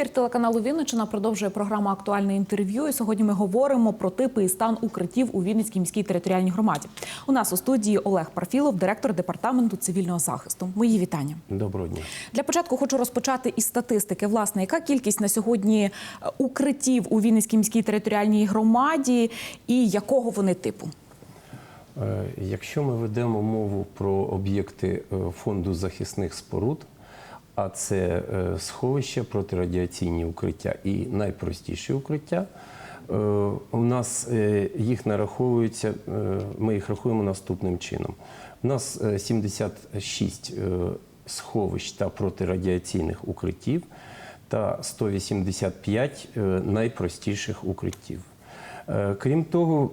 Ефір телеканалу Вінниччина продовжує програма Актуальне інтерв'ю. І сьогодні ми говоримо про типи і стан укриттів у Вінницькій міській територіальній громаді. У нас у студії Олег Парфілов, директор департаменту цивільного захисту. Мої вітання. Доброго дня. Для початку хочу розпочати із статистики. Власне, яка кількість на сьогодні е, укриттів у Вінницькій міській територіальній громаді і якого вони типу? Е, Якщо ми ведемо мову про об'єкти е, фонду захисних споруд, а це е, сховища, протирадіаційні укриття і найпростіші укриття, е, у нас е, їх нараховується, ми їх рахуємо наступним чином. У нас е, 76 е, сховищ та протирадіаційних укриттів та 185 е, найпростіших укриттів. Крім того,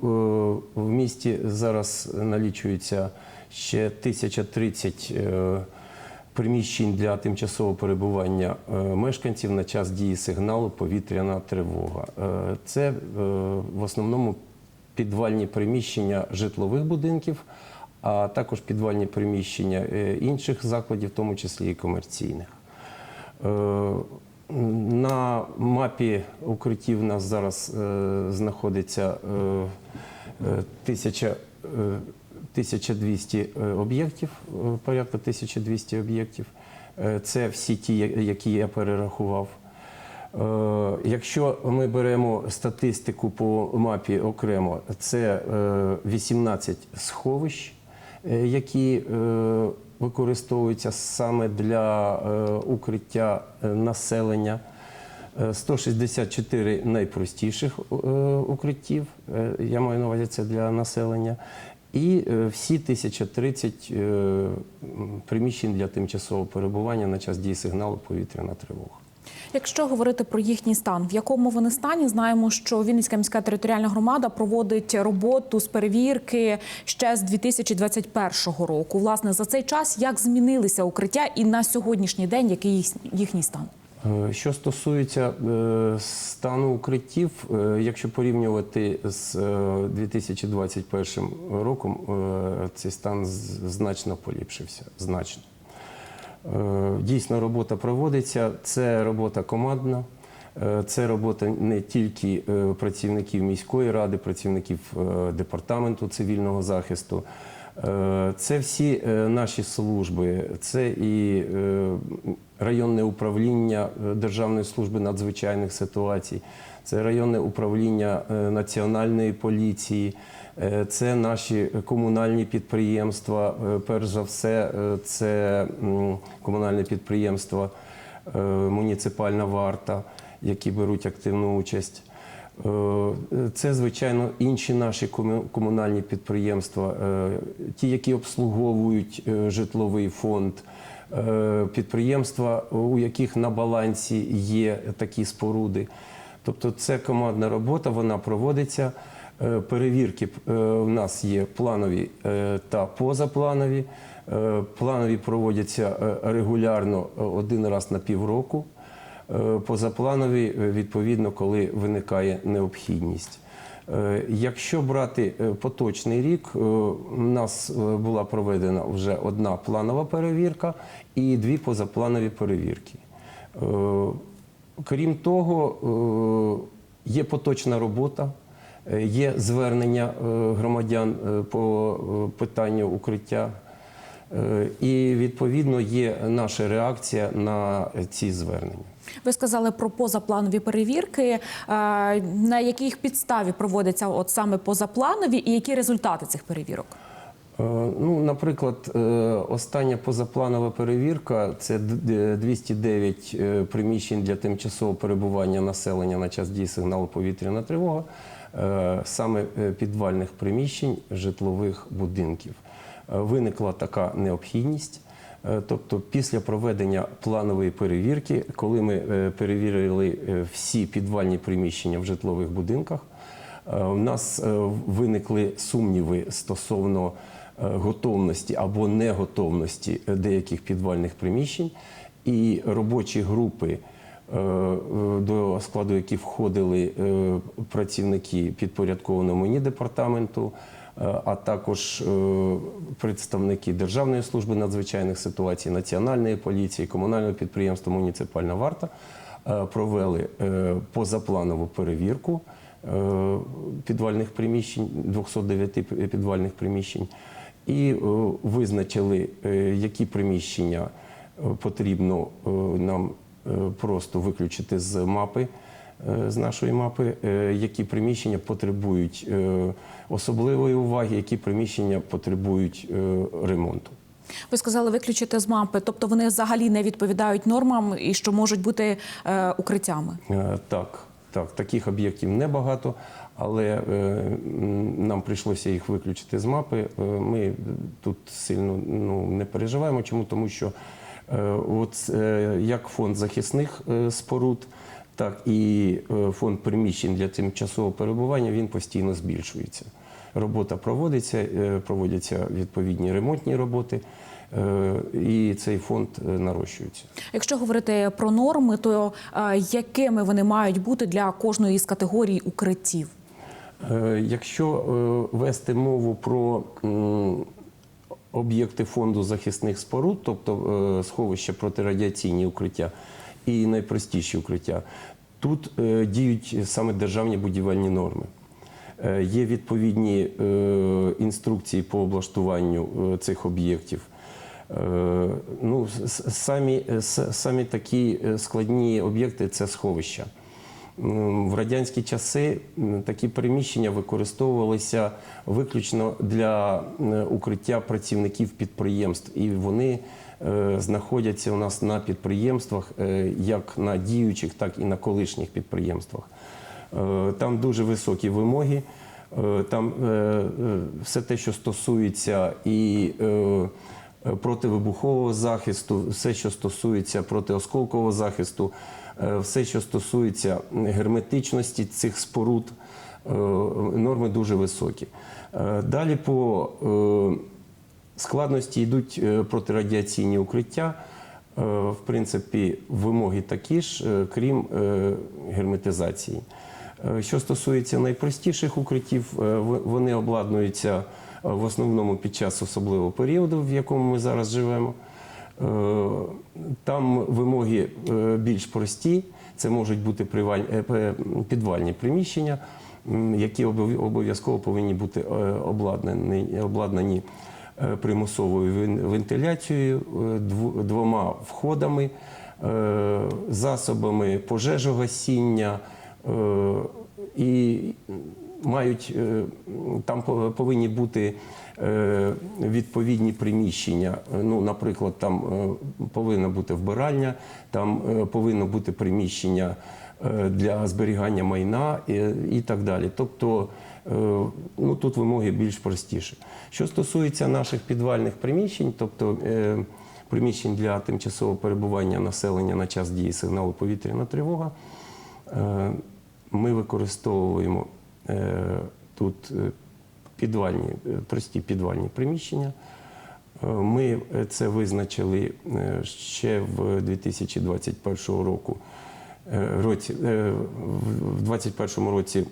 в місті зараз налічується ще 1030 е, приміщень для тимчасового перебування е, мешканців на час дії сигналу повітряна тривога. Е, Це е, в основному підвальні приміщення житлових будинків, а також підвальні приміщення інших закладів, в тому числі і комерційних. На мапі укриттів у нас зараз знаходиться тисяча, 1200 е, об'єктів, е, порядка 1200 об'єктів. Е, Це всі ті, які я перерахував. Якщо ми беремо статистику по мапі окремо, це е, 18 сховищ, які використовуються саме для укриття населення. Е, 164 найпростіших укриттів, я маю на увазі це для населення, і е, всі 1030 е, приміщень для тимчасового перебування на час дії сигналу повітряна тривога. Якщо говорити про їхній стан, в якому вони стані, знаємо, що Вінницька міська територіальна громада проводить роботу з перевірки ще з 2021 року. Власне, за цей час як змінилися укриття і на сьогоднішній день який їхній стан? Е, Що стосується е, стану укриттів, е, якщо порівнювати з е, 2021 роком, цей стан значно поліпшився. Значно. Дійсно, робота проводиться. Це робота командна. Це робота не тільки працівників міської ради, працівників департаменту цивільного захисту. Це всі наші служби, це і районне управління е, Державної служби надзвичайних ситуацій, це районне управління е, Національної поліції, е, це наші комунальні підприємства. Перш за все, це комунальне підприємство Муніципальна варта, які беруть активну участь. Це, звичайно, інші наші комунальні підприємства, ті, які обслуговують житловий фонд, підприємства, у яких на балансі є такі споруди. Тобто це командна робота, вона проводиться. Е, Перевірки е, в нас є планові е, та позапланові. Е, Планові проводяться е, регулярно е, один раз на півроку. Е, Позапланові, е, відповідно, коли виникає необхідність. Е, Якщо брати е, поточний рік, е, у нас була проведена вже одна планова перевірка і дві позапланові перевірки. Крім того, є поточна робота, є звернення громадян по питанню укриття. Е, І відповідно є наша реакція на ці звернення. Ви сказали про позапланові перевірки. Е, На яких підставі проводяться от саме позапланові, і які результати цих перевірок? Е, Ну, наприклад, остання позапланова перевірка це 209 е, приміщень для тимчасового перебування населення на час дії сигналу повітряна тривога, саме підвальних приміщень житлових будинків. Виникла така необхідність. Е, Тобто, після проведення планової перевірки, коли ми е, перевірили е, всі підвальні приміщення в житлових будинках, У нас виникли сумніви стосовно готовності або неготовності деяких підвальних приміщень, і робочі групи, до складу яких входили працівники підпорядкованого мені департаменту, а також е, представники Державної служби надзвичайних ситуацій, Національної поліції, комунального підприємства Муніципальна варта. е, провели е, позапланову перевірку е, підвальних приміщень, 209 підвальних приміщень, і е, визначили, е, які приміщення е, потрібно е, нам е, просто виключити з мапи, е, з нашої мапи, е, які приміщення потребують е, особливої уваги, які приміщення потребують е, ремонту. Ви сказали виключити з мапи, тобто вони взагалі не відповідають нормам і що можуть бути е, укриттями. Е, Так, так, таких об'єктів небагато, але е, нам прийшлося їх виключити з мапи. Е, Ми тут сильно ну, не переживаємо. Чому? Тому що е, от, е, як фонд захисних е, споруд, так і е, фонд приміщень для тимчасового перебування він постійно збільшується. Робота проводиться, е, проводяться відповідні ремонтні роботи, е, і цей фонд нарощується. Якщо говорити про норми, то якими вони мають бути для кожної з категорій укриттів? Якщо вести мову про об'єкти фонду захисних споруд, тобто сховища протирадіаційні укриття і найпростіші укриття, тут е, діють саме державні будівельні норми. Е, Є відповідні е, інструкції по облаштуванню е, цих об'єктів. Е, Ну, самі, с- самі такі е, складні об'єкти це сховища. В радянські часи такі приміщення використовувалися виключно для укриття працівників підприємств, і вони е, знаходяться у нас на підприємствах, е, як на діючих, так і на колишніх підприємствах. Е, Там дуже високі вимоги. Там все те, що стосується і противибухового захисту, все, що стосується протиосколкового захисту, все, що стосується герметичності цих споруд, е, норми дуже високі. Е, Далі по е, складності йдуть е, протирадіаційні укриття. Е, В принципі, вимоги такі ж, е, крім е, герметизації. Е, Що стосується найпростіших укриттів, е, вони обладнуються е, в основному під час особливого періоду, в якому ми зараз живемо. Е, Там вимоги е, більш прості. Це можуть бути е, підвальні приміщення, які обов'язково повинні бути обладнані, обладнані примусовою вентиляцією, двома входами, засобами пожежогасіння і мають там повинні бути відповідні приміщення. Е, Ну, наприклад, там е, повинна бути вбиральня, там е, повинно бути приміщення е, для зберігання майна і, так далі. Тобто е, ну, тут вимоги більш простіші. Що стосується наших підвальних приміщень, тобто е, приміщень для тимчасового перебування населення на час дії сигналу повітряна тривога, е, ми використовуємо е, тут е, підвальні, е, прості підвальні приміщення. Е, Ми е, це визначили ще в 2021 року. році, в 2021 році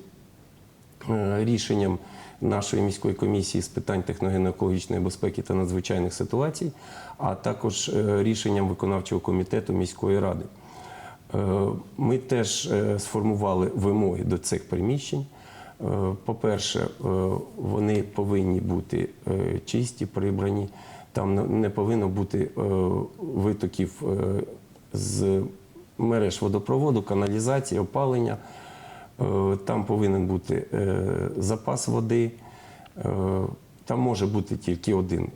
рішенням нашої міської комісії з питань техногенно-екологічної безпеки та надзвичайних ситуацій, а також рішенням виконавчого комітету міської ради. Ми теж сформували вимоги до цих приміщень. Е, По-перше, е, вони повинні бути е, чисті, прибрані. Там не- повинно бути витоків з мереж водопроводу, каналізації, опалення. Там повинен бути запас води. Там може бути тільки один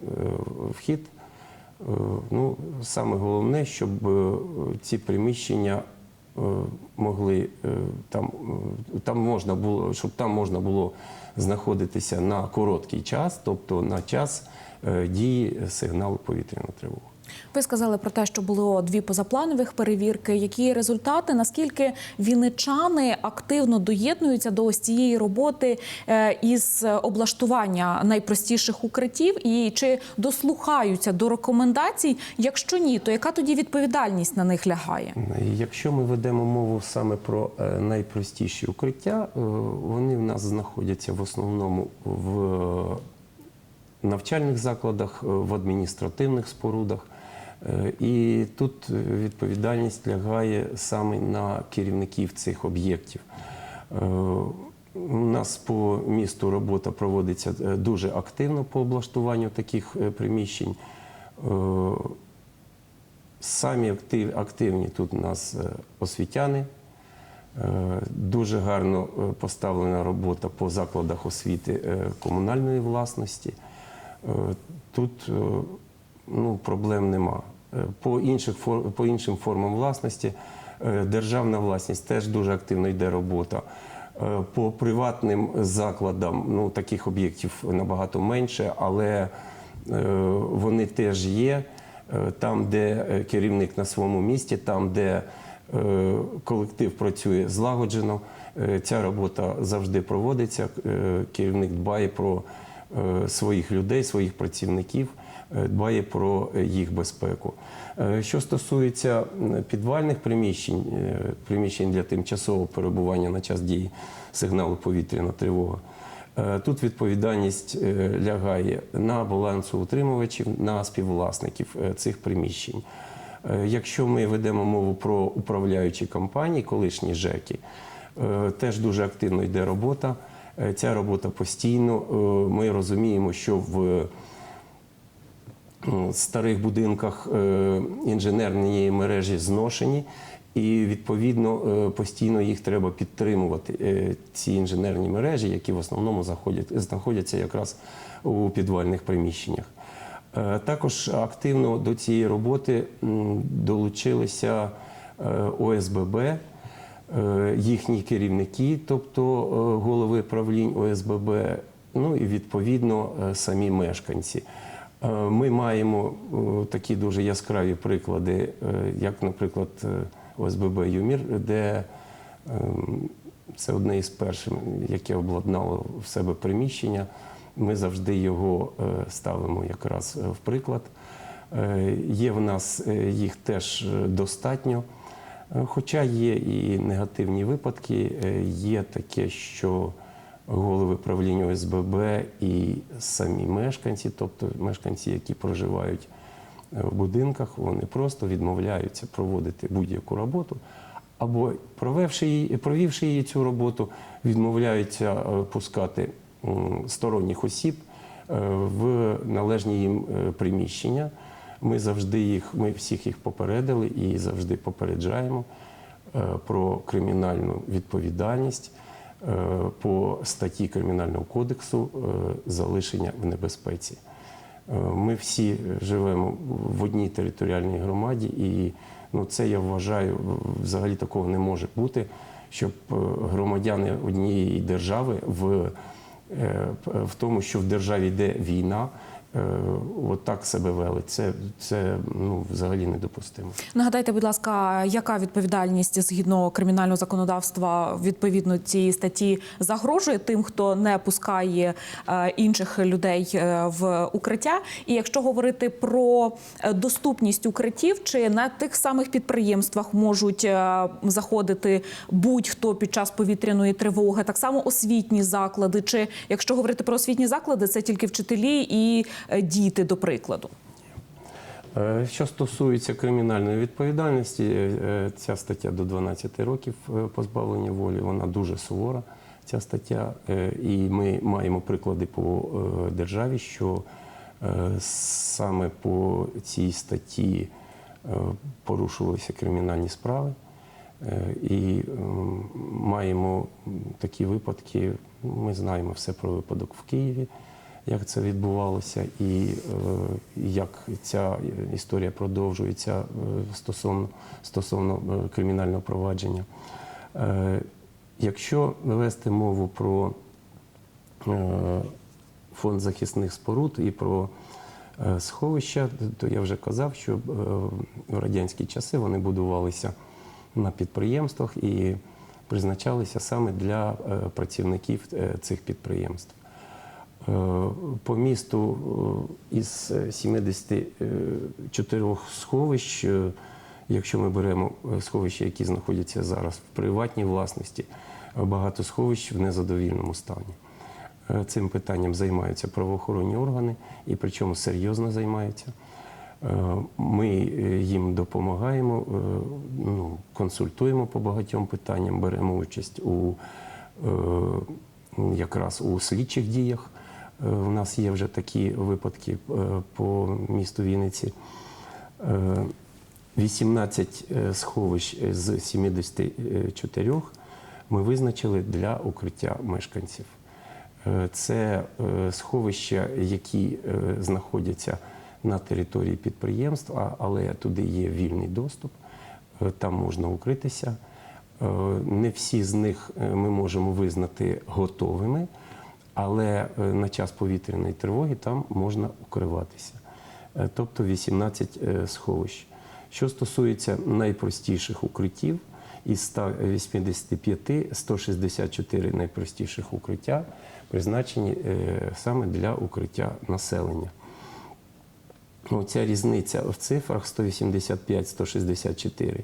вхід. Ну, саме головне, щоб ці приміщення могли е, там, е, там можна було, щоб там можна було знаходитися на короткий час, тобто на час е, дії сигналу повітряної тривоги. Ви сказали про те, що було дві позапланових перевірки. Які результати? Наскільки вінничани активно доєднуються до ось цієї роботи е, із облаштування найпростіших укриттів, і чи дослухаються до рекомендацій? Якщо ні, то яка тоді відповідальність на них лягає? Якщо ми ведемо мову саме про е, найпростіші укриття, е, вони в нас знаходяться в основному в навчальних закладах, в адміністративних спорудах. Е, І тут е, відповідальність лягає саме на керівників цих об'єктів. Е, У нас по місту робота проводиться дуже активно по облаштуванню таких приміщень. Самі активні тут у нас освітяни. Дуже гарно поставлена робота по закладах освіти комунальної власності. Тут ну, проблем нема. Е, По, інших, по іншим формам власності е, державна власність теж дуже активно йде робота. Е, По приватним закладам ну, таких об'єктів набагато менше, але вони теж є. Там, де керівник на своєму місці, там, де колектив працює злагоджено, ця робота завжди проводиться. Керівник дбає про своїх людей, своїх працівників, дбає про е, їх безпеку. Е, Що стосується підвальних приміщень, е, приміщень для тимчасового перебування на час дії сигналу повітряна тривога, Е, Тут відповідальність е, лягає на балансоутримувачів, на співвласників е, цих приміщень. Е, Якщо ми ведемо мову про управляючі компанії, колишні ЖЕКи, е, теж дуже активно йде робота. Е, Ця робота постійно. Е, Ми розуміємо, що в старих будинках е, інженерні мережі зношені, і відповідно е, постійно їх треба підтримувати. Е, Ці інженерні мережі, які в основному знаходяться якраз у підвальних приміщеннях. Е, Також активно до цієї роботи долучилися е, ОСББ, е, їхні керівники, тобто е, голови правлінь ОСББ, ну і відповідно е, самі мешканці. Е, Ми маємо е, такі дуже яскраві приклади, е, як, наприклад, ОСББ Юмір, де ем, це одне із перших, яке обладнало в себе приміщення. Ми завжди його ставимо якраз в приклад. Є в нас їх теж достатньо. Хоча є і негативні випадки, є таке, що голови правління ОСББ і самі мешканці, тобто мешканці, які проживають е, в будинках, вони просто відмовляються проводити будь-яку роботу. Або провівши її, провівши її цю роботу, відмовляються е, пускати сторонніх осіб е, в належні їм приміщення. Ми завжди їх, ми всіх їх попередили і завжди попереджаємо про кримінальну відповідальність по статті Кримінального кодексу е, залишення в небезпеці. Е, Ми всі живемо в одній територіальній громаді, і ну, це я вважаю, взагалі такого не може бути, щоб е, громадяни однієї держави в, е, в тому, що в державі йде війна, е, от так себе вели. Це, це ну, взагалі недопустимо. Нагадайте, будь ласка, яка відповідальність згідно кримінального законодавства відповідно цієї статті загрожує тим, хто не пускає е, інших людей е, в укриття? І якщо говорити про е, доступність укриттів, чи на тих самих підприємствах можуть е, заходити будь-хто під час повітряної тривоги, так само освітні заклади, чи якщо говорити про освітні заклади, це тільки вчителі і е, діти, до прикладу. Е, Що стосується кримінальної відповідальності, е, е, ця стаття до 12 років е, позбавлення волі, вона дуже сувора, ця стаття. Е, І ми маємо приклади по е, державі, що е, саме по цій статті е, порушувалися кримінальні справи. Е, І маємо такі випадки. Ми знаємо все про випадок в Києві, як це відбувалося, і е, як ця історія продовжується е, стосовно, стосовно е, кримінального провадження. Якщо вести мову про фонд захисних споруд і про сховища, то я вже казав, що в радянські часи вони будувалися на підприємствах і призначалися саме для працівників цих підприємств. Е, По місту е, із 74 сховищ, е, якщо ми беремо сховища, які знаходяться зараз в приватній власності, багато сховищ в незадовільному стані. Цим питанням займаються правоохоронні органи, і причому серйозно займаються. Ми їм допомагаємо, ну, консультуємо по багатьом питанням, беремо участь у якраз у слідчих діях. Е, У нас є вже такі випадки е, по місту Вінниці. Е, 18 е, сховищ з 74 ми визначили для укриття мешканців. Це сховища, які знаходяться на території підприємств, але туди є вільний доступ, там можна укритися. Не всі з них ми можемо визнати готовими, але е, на час повітряної тривоги там можна укриватися. Е, Тобто 18 е, сховищ. Що стосується найпростіших укриттів, із 185 164 найпростіших укриття призначені саме для укриття населення. Ця різниця в цифрах 185-164.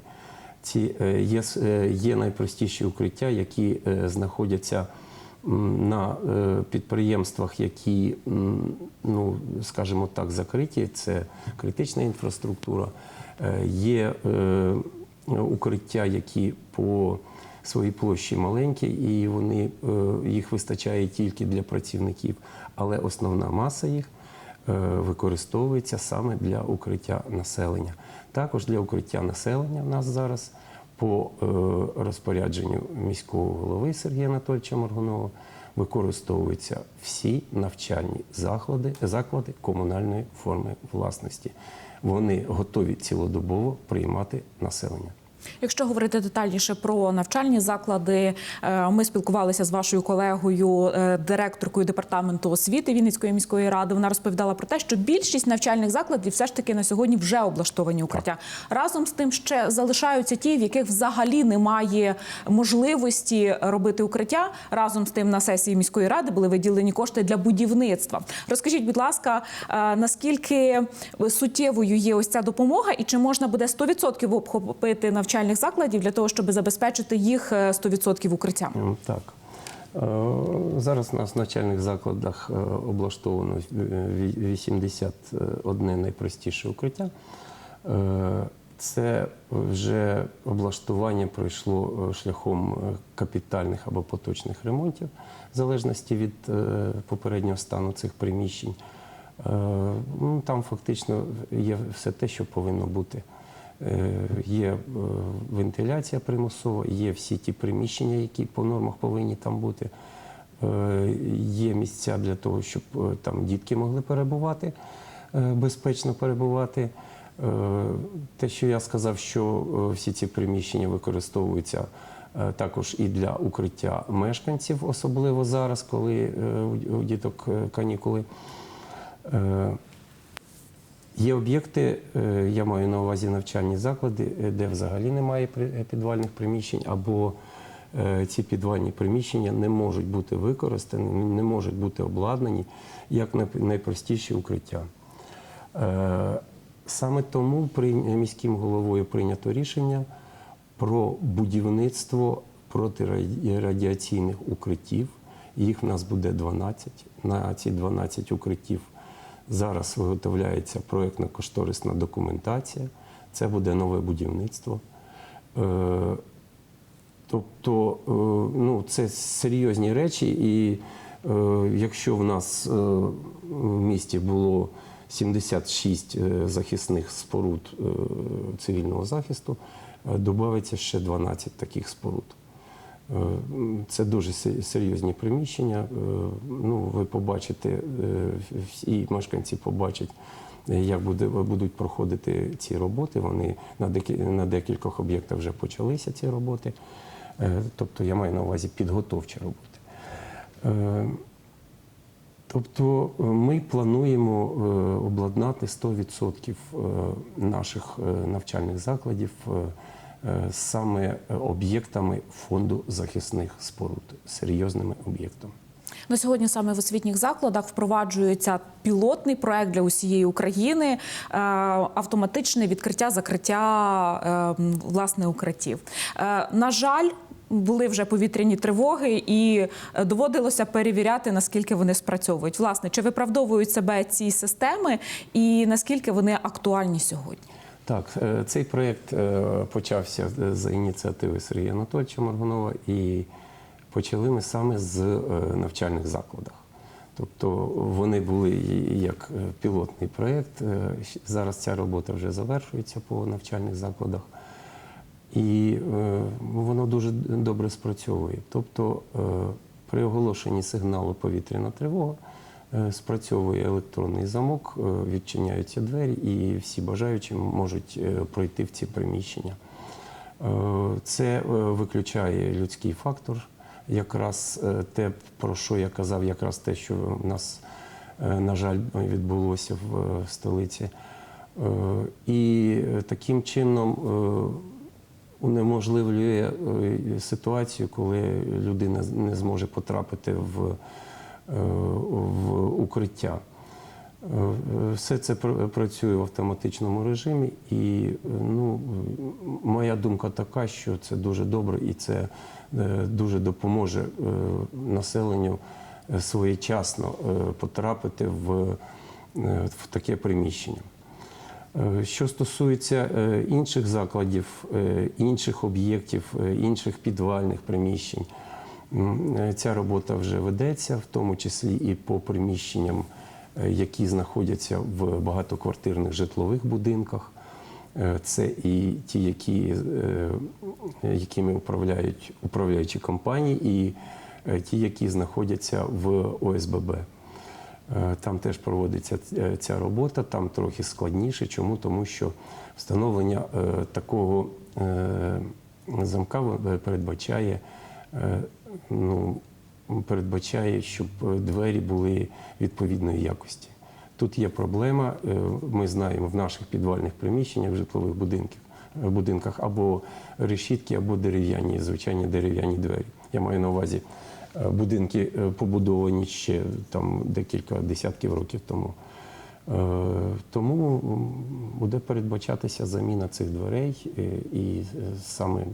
Ці є, є найпростіші укриття, які знаходяться на е, підприємствах, які, ну, скажімо так, закриті. Це критична інфраструктура. Е, Є е, укриття, які по своїй площі маленькі, і вони, їх вистачає тільки для працівників, але основна маса їх використовується саме для укриття населення. Також для укриття населення в нас зараз по е, розпорядженню міського голови Сергія Анатольовича Моргунова використовуються всі навчальні заклади, заклади комунальної форми власності. Вони готові цілодобово приймати населення. Якщо говорити детальніше про навчальні заклади, е, ми спілкувалися з вашою колегою, е, директоркою департаменту освіти Вінницької міської ради. Вона розповідала про те, що більшість навчальних закладів все ж таки на сьогодні вже облаштовані укриття. Разом з тим ще залишаються ті, в яких взагалі немає можливості робити укриття. Разом з тим на сесії міської ради були виділені кошти для будівництва. Розкажіть, будь ласка, е, наскільки суттєвою є ось ця допомога, і чи можна буде 100% обхопити навчальних закладів для того, щоб забезпечити їх е, 100% укриттям? Так. Е, Зараз у нас в навчальних закладах е, облаштовано е, 81 найпростіше укриття. Е, Це вже облаштування пройшло е, шляхом е, капітальних або поточних ремонтів, в залежності від е, попереднього стану цих приміщень. Е, ну, Там фактично є все те, що повинно бути. Е, Є е, вентиляція примусова, є всі ті приміщення, які по нормах повинні там бути. Е, Є місця для того, щоб там дітки могли перебувати, безпечно перебувати. Те, що я сказав, що всі ці приміщення використовуються також і для укриття мешканців, особливо зараз, коли у- діток канікули. Є об'єкти, е, я маю на увазі навчальні заклади, е, де взагалі немає е, підвальних приміщень, або ці підвальні приміщення не можуть бути використані, не можуть бути обладнані як найпростіші укриття. Саме тому міським головою прийнято рішення про будівництво протирадіаційних укриттів. Їх в нас буде 12. На ці 12 укриттів зараз виготовляється проєктно-кошторисна документація. Це буде нове будівництво. Е, Тобто, е, ну, це серйозні речі, і е, якщо в нас в місті було 76 е, захисних споруд цивільного захисту, додається ще 12 таких споруд. Е, Це дуже серйозні приміщення. Е, Ну, ви побачите, е, всі мешканці побачать, як будуть проходити ці роботи. Вони на, декількох об'єктах вже почалися ці роботи. Тобто я маю на увазі підготовчі роботи. Тобто ми плануємо обладнати 100% е, наших навчальних закладів саме об'єктами фонду захисних споруд, серйозними об'єктами. На сьогодні саме в освітніх закладах впроваджується пілотний проект для усієї України, е, автоматичне відкриття закриття е, власне укриттів. Е, На жаль. були вже повітряні тривоги, і е, доводилося перевіряти, наскільки вони спрацьовують. Власне, чи виправдовують себе ці системи, і наскільки вони актуальні сьогодні? Так, е, цей проєкт е, почався за ініціативи Сергія Анатольовича Маргунова, і почали ми саме з е, навчальних закладах. Тобто вони були як е, пілотний проєкт. Е, Зараз ця робота вже завершується по навчальних закладах. І е, воно дуже добре спрацьовує. Тобто е, при оголошенні сигналу повітряна тривога е, спрацьовує електронний замок, е, відчиняються двері, і всі бажаючі можуть е, пройти в ці приміщення. Е, Це е, виключає людський фактор, якраз е, те, про що я казав, якраз те, що в нас, е, на жаль, відбулося в е, столиці. Е, І е, таким чином е, унеможливлює е, ситуацію, коли людина не зможе потрапити в, е, в укриття. Е, Все це працює в автоматичному режимі, і е, ну, моя думка така, що це дуже добре і це е, дуже допоможе е, населенню е, своєчасно е, потрапити в, е, в таке приміщення. Е, Що стосується е, інших закладів, е, інших об'єктів, е, інших підвальних приміщень, е, ця робота вже ведеться, в тому числі і по приміщенням, е, які знаходяться в багатоквартирних житлових будинках. Е, Це і ті, які, е, якими управляють управляючі компанії, і е, ті, які знаходяться в ОСББ. Е, Там теж проводиться ця робота, там трохи складніше. Чому? Тому що встановлення е, такого е, замка е, передбачає, е, ну, передбачає, щоб двері були відповідної якості. Тут є проблема. е, Ми знаємо в наших підвальних приміщеннях, житлових е, будинках або решітки, або дерев'яні, звичайні дерев'яні двері. Я маю на увазі е, будинки побудовані ще там декілька десятків років тому. Тому буде передбачатися заміна цих дверей і саме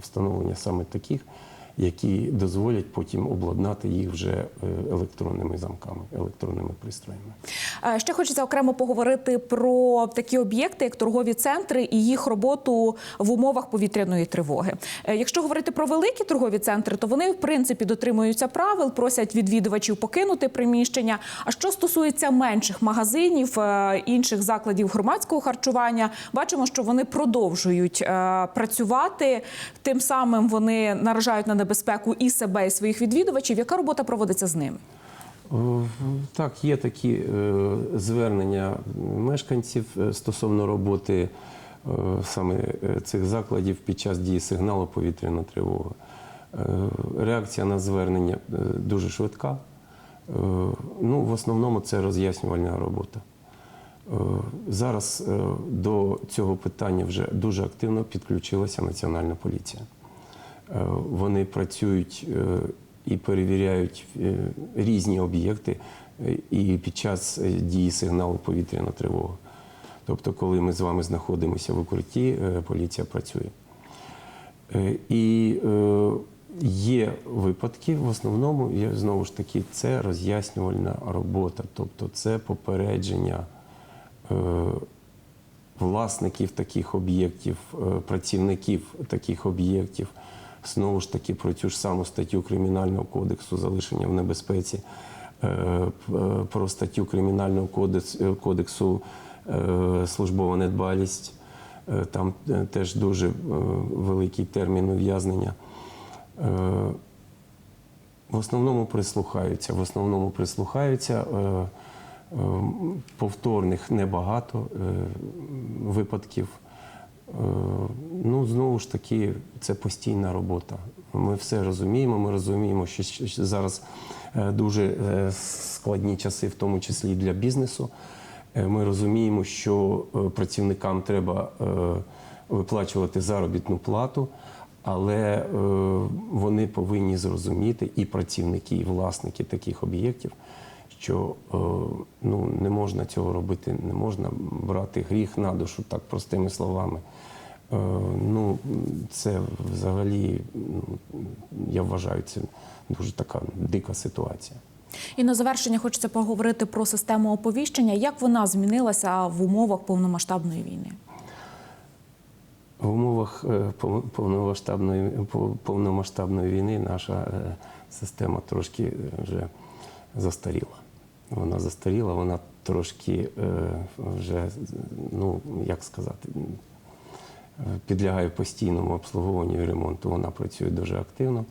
встановлення саме таких, які дозволять потім обладнати їх вже е, електронними замками, електронними пристроями. Ще хочеться окремо поговорити про такі об'єкти, як торгові центри і їх роботу в умовах повітряної тривоги. Е, Якщо говорити про великі торгові центри, то вони в принципі дотримуються правил, просять відвідувачів покинути приміщення. А що стосується менших магазинів, е, інших закладів громадського харчування, бачимо, що вони продовжують працювати. Тим самим вони наражають на небезпеку і себе, і своїх відвідувачів. Яка робота проводиться з ними? Е, Так, є такі е, звернення мешканців е, стосовно роботи саме цих закладів під час дії сигналу повітряна тривога. Реакція на звернення дуже швидка. Ну, в основному це роз'яснювальна робота. Зараз до цього питання вже дуже активно підключилася Національна поліція. Е, Вони працюють е, і перевіряють е, різні об'єкти і під час дії сигналу повітряна тривога. Тобто, коли ми з вами знаходимося в укритті, поліція працює. І є випадки, в основному, є, знову ж таки, це роз'яснювальна робота, тобто це попередження власників таких об'єктів, працівників таких об'єктів, знову ж таки про цю ж саму статтю Кримінального кодексу залишення в небезпеці, е, е, про статтю Кримінального кодексу, е, е, службова недбалість. Там теж дуже великий термін ув'язнення. В основному прислухаються. В основному прислухаються. Повторних небагато випадків. Ну, знову ж таки, це постійна робота. Ми все розуміємо. Ми розуміємо, що зараз е, дуже е, складні часи, в тому числі і для бізнесу. Е, Ми розуміємо, що працівникам треба виплачувати заробітну плату, але вони повинні зрозуміти і працівники, і власники таких об'єктів, що е, ну, не можна цього робити, не можна брати гріх на душу так простими словами. Е, Ну, це взагалі, я вважаю, це дуже така дика ситуація. І на завершення хочеться поговорити про систему оповіщення. Як вона змінилася в умовах повномасштабної війни? В умовах е, повномасштабної, повномасштабної війни наша система трошки вже застаріла. Вона застаріла, вона трошки е, вже, ну як сказати, підлягає постійному обслуговуванню і ремонту. Вона працює дуже активно.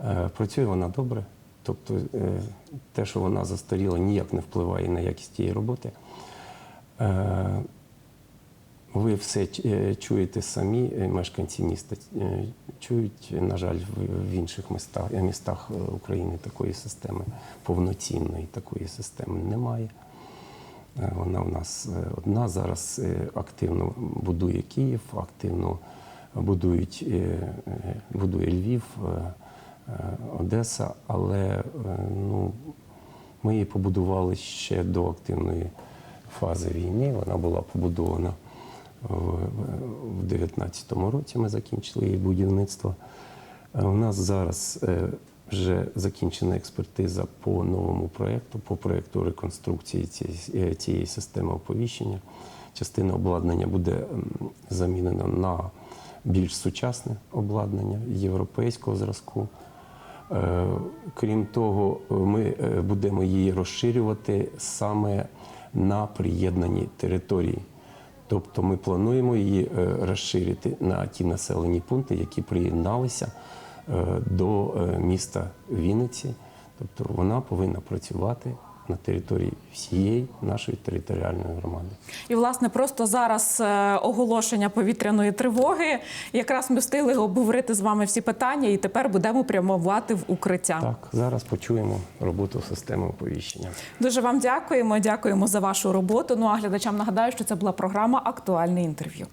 Е, Працює вона добре. Тобто е, те, що вона застаріла, ніяк не впливає на якість її роботи. Ви все е, чуєте самі, е, мешканці міста е, чують. На жаль, в- інших містах, містах України такої системи повноцінної такої системи немає. Вона у нас одна. Зараз активно будує Київ, активно будують, будує Львів, Одеса, але ну, ми її побудували ще до активної фази війни. Вона була побудована в 2019 році. Ми закінчили її будівництво. Е, У нас зараз е, вже закінчена експертиза по новому проєкту, по проєкту реконструкції цієї, е, цієї системи оповіщення. Частина обладнання буде замінена на більш сучасне обладнання європейського зразку. Крім того, ми будемо її розширювати саме на приєднані території. Тобто ми плануємо її е, розширити на ті населені пункти, які приєдналися е, до е, міста Вінниці. Тобто вона повинна працювати на території всієї нашої територіальної громади. І власне просто зараз е, оголошення повітряної тривоги. Якраз ми встигли обговорити з вами всі питання, і тепер будемо прямувати в укриття. Так, зараз почуємо роботу системи оповіщення. Дуже вам дякуємо. Дякуємо за вашу роботу. Ну а глядачам нагадаю, що це була програма Актуальне інтерв'ю.